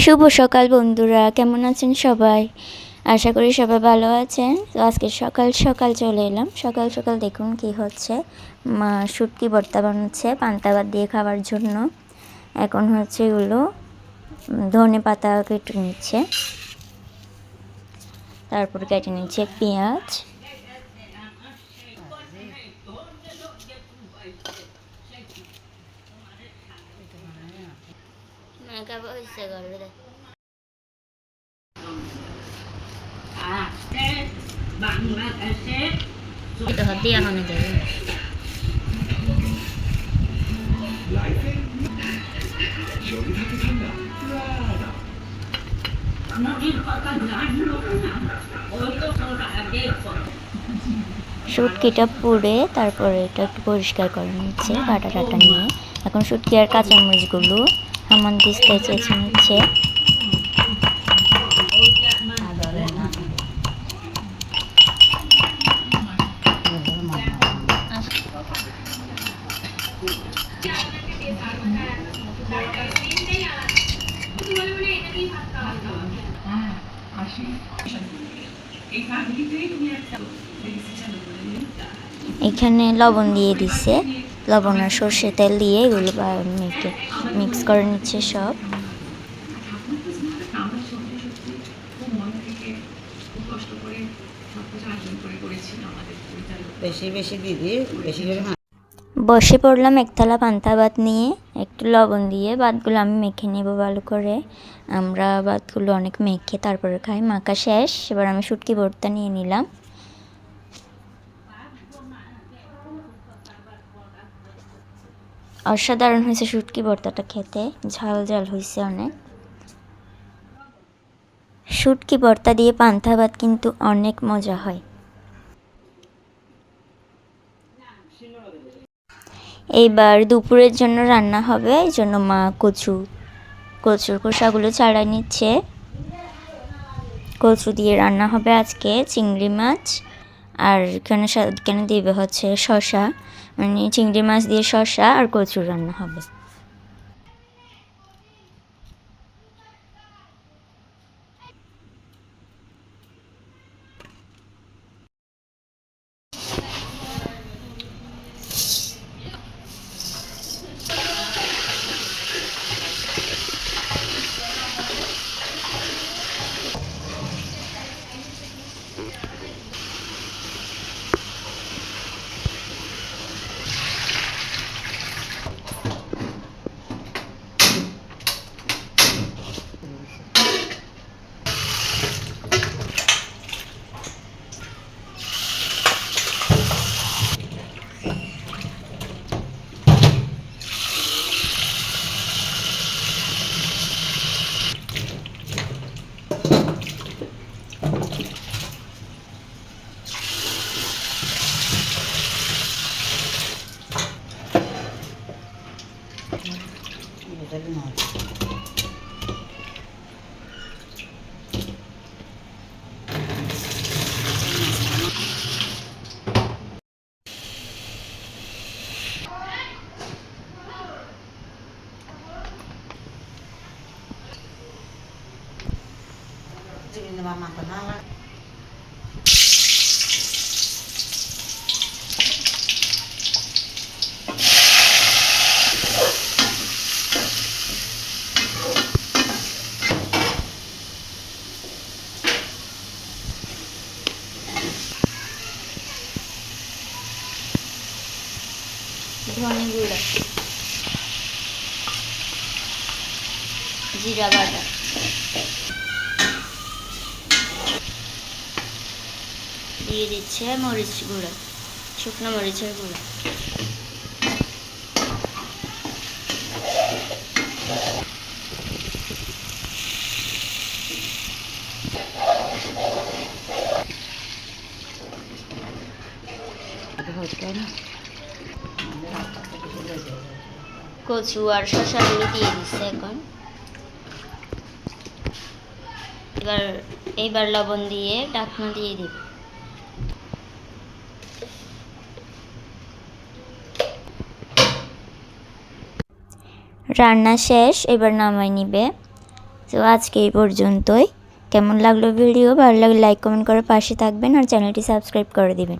শুভ সকাল বন্ধুরা, কেমন আছেন সবাই? আশা করি সবাই ভালো আছেন। তো আজকে সকাল সকাল চলে এলাম। সকাল সকাল দেখুন কি হচ্ছে। মা শুটকি ভর্তা বানাচ্ছে, পান্তা ভাত দিয়ে খাওয়ার জন্য। এখন হচ্ছে এগুলো ধনে পাতা কেটে নিচ্ছে। তারপর কেটে নিচ্ছে পেঁয়াজ। Hati এখন যাবে শুটকিটা পুড়ে তারপরে এটা একটু পরিষ্কার করে নিচ্ছে কাটা টাটা নিয়ে। এখন সুটকি আর কাঁচামরিচগুলো হামান দিস্তায় চেঁচে নিচ্ছে এখানে লবণ দিয়ে দিছে। লবণ আর সর্ষে তেল দিয়ে এগুলো মেখে মিক্স করে নিচ্ছে সব। বেশি বেশি দিদি বেশি করে বসে পড়লাম একতলা পান্তা ভাত নিয়ে একটু লবণ দিয়ে ভাতগুলো আমি মেখে নেব ভালো করে। আমরা ভাতগুলো অনেক মেখে তারপরে খাই মাখা শেষ। এবার আমি শুটকি ভর্তা নিয়ে নিলাম। অসাধারণ হয়েছে শুটকি ভর্তাটা খেতে। ঝাল ঝাল হয়েছে অনেক। শুটকি ভর্তা দিয়ে পান্তা ভাত কিন্তু অনেক মজা হয়। এইবার দুপুরের জন্য রান্না হবে, এই জন্য মা কচু, কচুর খোসাগুলো ছাড়াই নিচ্ছে। কচু দিয়ে রান্না হবে আজকে চিংড়ি মাছ, আর সা- এখানে দিবে হচ্ছে শশা মানে চিংড়ি মাছ দিয়ে শসা আর কচুর রান্না হবে। Jadi ini mama kenal. ধনে গুঁড়া জিরা বাটা দিয়ে দিচ্ছে মরিচ গুঁড়া শুকনো মরিচের গুঁড়া। হচ্ছে না? কচু আর শসাগুলো দিয়ে দিচ্ছে এখন। এবার, এইবার লবণ দিয়ে ডাকনা দিয়ে দিব। রান্না শেষ, এবার নামাই নিবে। তো আজকে এই পর্যন্তই। কেমন লাগল ভিডিও? ভালো লাগলে লাইক কমেন্ট করে পাশে থাকবেন আর চ্যানেলটি সাবস্ক্রাইব করে দিবেন।